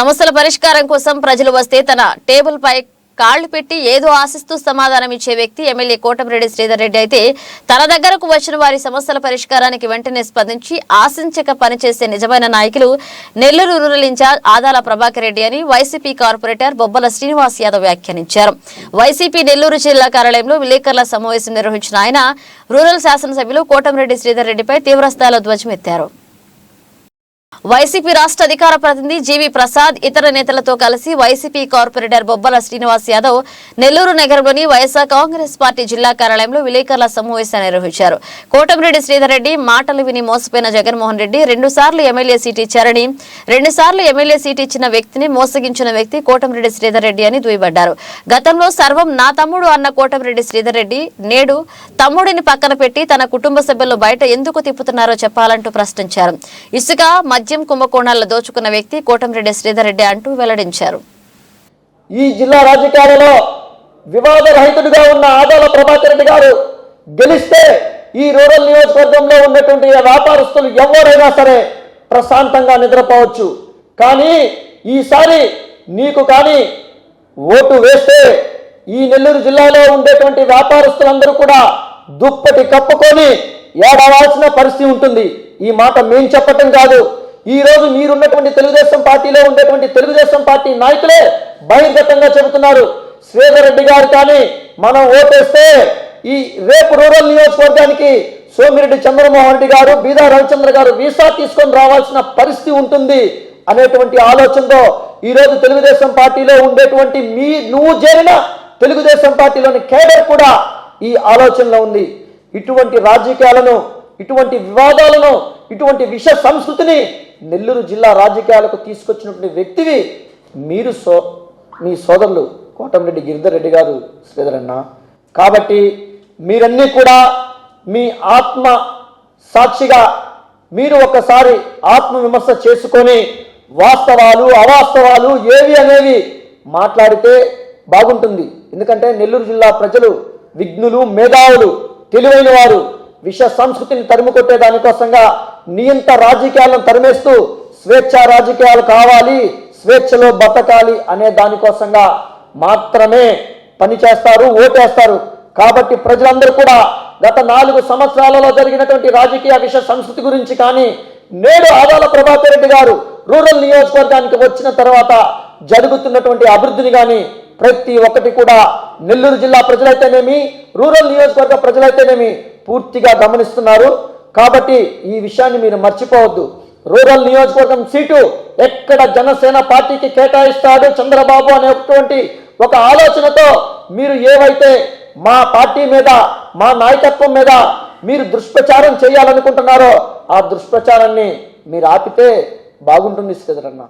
సమస్యల పరిష్కారం కోసం ప్రజలు వస్తే తన టేబుల్ పై కాళ్ళు పెట్టి ఏదో ఆశిస్తూ సమాధానం ఇచ్చే వ్యక్తి ఎమ్మెల్యే కోటమిరెడ్డి శ్రీధర్ రెడ్డి అయితే తన దగ్గరకు వచ్చిన వారి సమస్యల పరిష్కారానికి వెంటనే స్పందించి ఆశించక పనిచేసే నిజమైన నాయకులు Nellore rural in charge Adala Prabhakar Reddy అని వైసీపీ కార్పొరేటర్ బొబ్బల శ్రీనివాస్ యాదవ్ వ్యాఖ్యానించారు. వైసీపీ నెల్లూరు జిల్లా కార్యాలయంలో విలేకరుల సమావేశం నిర్వహించిన ఆయన రూరల్ శాసనసభ్యులు కోటమిరెడ్డి శ్రీధర్ రెడ్డిపై తీవ్రస్థాయిలో ధ్వజమెత్తారు. వైసీపీ రాష్ట్ర అధికార ప్రతినిధి జీవి ప్రసాద్ ఇతర నేతలతో కలిసి వైసీపీ కార్పొరేటర్ బొబ్బల శ్రీనివాస్ యాదవ్ నెల్లూరు నగరంలోని వైఎస్ఆర్ కాంగ్రెస్ పార్టీ జిల్లా కార్యాలయంలో విలేకరుల సమావేశాన్ని నిర్వహించారు. కోటమిరెడ్డి శ్రీధర్ రెడ్డి మాటలు విని మోసపోయిన జగన్మోహన్ రెడ్డి రెండుసార్లు ఎమ్మెల్యే సీటు ఇచ్చారని రెండుసార్లు ఎమ్మెల్యే సీట్ ఇచ్చిన వ్యక్తిని మోసగించిన వ్యక్తి కోటమిరెడ్డి శ్రీధర్ రెడ్డి అని దుయ్యబడ్డారు. గతంలో సర్వం నా తమ్ముడు అన్న కోటమిరెడ్డి శ్రీధర్ రెడ్డి నేడు తమ్ముడిని పక్కన పెట్టి తన కుటుంబ సభ్యులు బయట ఎందుకు తిప్పుతున్నారో చెప్పాలంటూ ప్రశ్నించారు. ఇసుక మద్యం కుంభకోణాల్లో దోచుకున్న వ్యక్తి కోటంరెడ్డి శ్రీధర్ రెడ్డి అంటూ వెల్లడించారు. ఈ జిల్లా రాజకీయాలలో వివాదరహితుడిగా ఉన్న ఆదాల ప్రభాకర్ రెడ్డి గారు గెలిస్తే ఈ రూరల్ నియోజకవర్గంలో ఉన్నటువంటి వ్యాపారస్తులు ఎవరైనా సరే ప్రశాంతంగా నిద్రపోవచ్చు. కానీ ఈసారి నీకు కానీ ఓటు వేస్తే ఈ నెల్లూరు జిల్లాలో ఉండేటువంటి వ్యాపారస్తులందరూ కూడా దుప్పటి కప్పుకొని ఏడవాల్సిన పరిస్థితి ఉంటుంది. ఈ మాట మేం చెప్పటం కాదు. ఈ రోజు మీరున్నటువంటి తెలుగుదేశం పార్టీలో ఉండేటువంటి తెలుగుదేశం పార్టీ నాయకులే బహిర్గతంగా చెబుతున్నారు. శ్రీధర్ రెడ్డి గారు కానీ మనం ఓటేస్తే ఈ రేపు రూరల్ నియోజకవర్గానికి సోమిరెడ్డి చంద్రమోహన్ రెడ్డి గారు బీదా రవిచంద్ర గారు వీసా తీసుకొని రావాల్సిన పరిస్థితి ఉంటుంది అనేటువంటి ఆలోచనతో ఈరోజు తెలుగుదేశం పార్టీలో ఉండేటువంటి మీ నువ్వు చేరిన తెలుగుదేశం పార్టీలోని కేడర్ కూడా ఈ ఆలోచనలో ఉంది. ఇటువంటి రాజకీయాలను ఇటువంటి వివాదాలను ఇటువంటి విష సంస్కృతిని నెల్లూరు జిల్లా రాజకీయాలకు తీసుకొచ్చినటువంటి వ్యక్తివి మీరు సో మీ సోదరులు కోటమిరెడ్డి గిరిధర్ రెడ్డి గారు శ్రీధరన్న కాబట్టి మీరన్నీ కూడా మీ ఆత్మ సాక్షిగా మీరు ఒకసారి ఆత్మవిమర్శ చేసుకొని వాస్తవాలు అవాస్తవాలు ఏవి అనేవి మాట్లాడితే బాగుంటుంది. ఎందుకంటే నెల్లూరు జిల్లా ప్రజలు విఘ్నులు మేధావులు తెలివైన వారు. విష సంస్కృతిని తరిమికొట్టే దానికోసంగా నియంత రాజకీయాలను తరిమేస్తూ స్వేచ్ఛ రాజకీయాలు కావాలి స్వేచ్ఛలో బతకాలి అనే దానికోసంగా మాత్రమే పనిచేస్తారు ఓటేస్తారు. కాబట్టి ప్రజలందరూ కూడా గత నాలుగు సంవత్సరాలలో జరిగినటువంటి రాజకీయ విష సంస్కృతి గురించి కానీ నేడు ఆదాల ప్రభాకర్ రెడ్డి గారు రూరల్ నియోజకవర్గానికి వచ్చిన తర్వాత జరుగుతున్నటువంటి అభివృద్ధిని కానీ ప్రతి ఒక్కటి కూడా నెల్లూరు జిల్లా ప్రజలైతేనేమి రూరల్ నియోజకవర్గ ప్రజలైతేనేమి పూర్తిగా గమనిస్తున్నారు. కాబట్టి ఈ విషయాన్ని మీరు మర్చిపోవద్దు. రూరల్ నియోజకవర్గం సీటు ఎక్కడ జనసేన పార్టీకి కేటాయిస్తాడు చంద్రబాబు అనేటువంటి ఒక ఆలోచనతో మీరు ఏవైతే మా పార్టీ మీద మా నాయకత్వం మీద మీరు దుష్ప్రచారం చేయాలనుకుంటున్నారో ఆ దుష్ప్రచారాన్ని మీరు ఆపితే బాగుంటుంది శ్రీధరన్న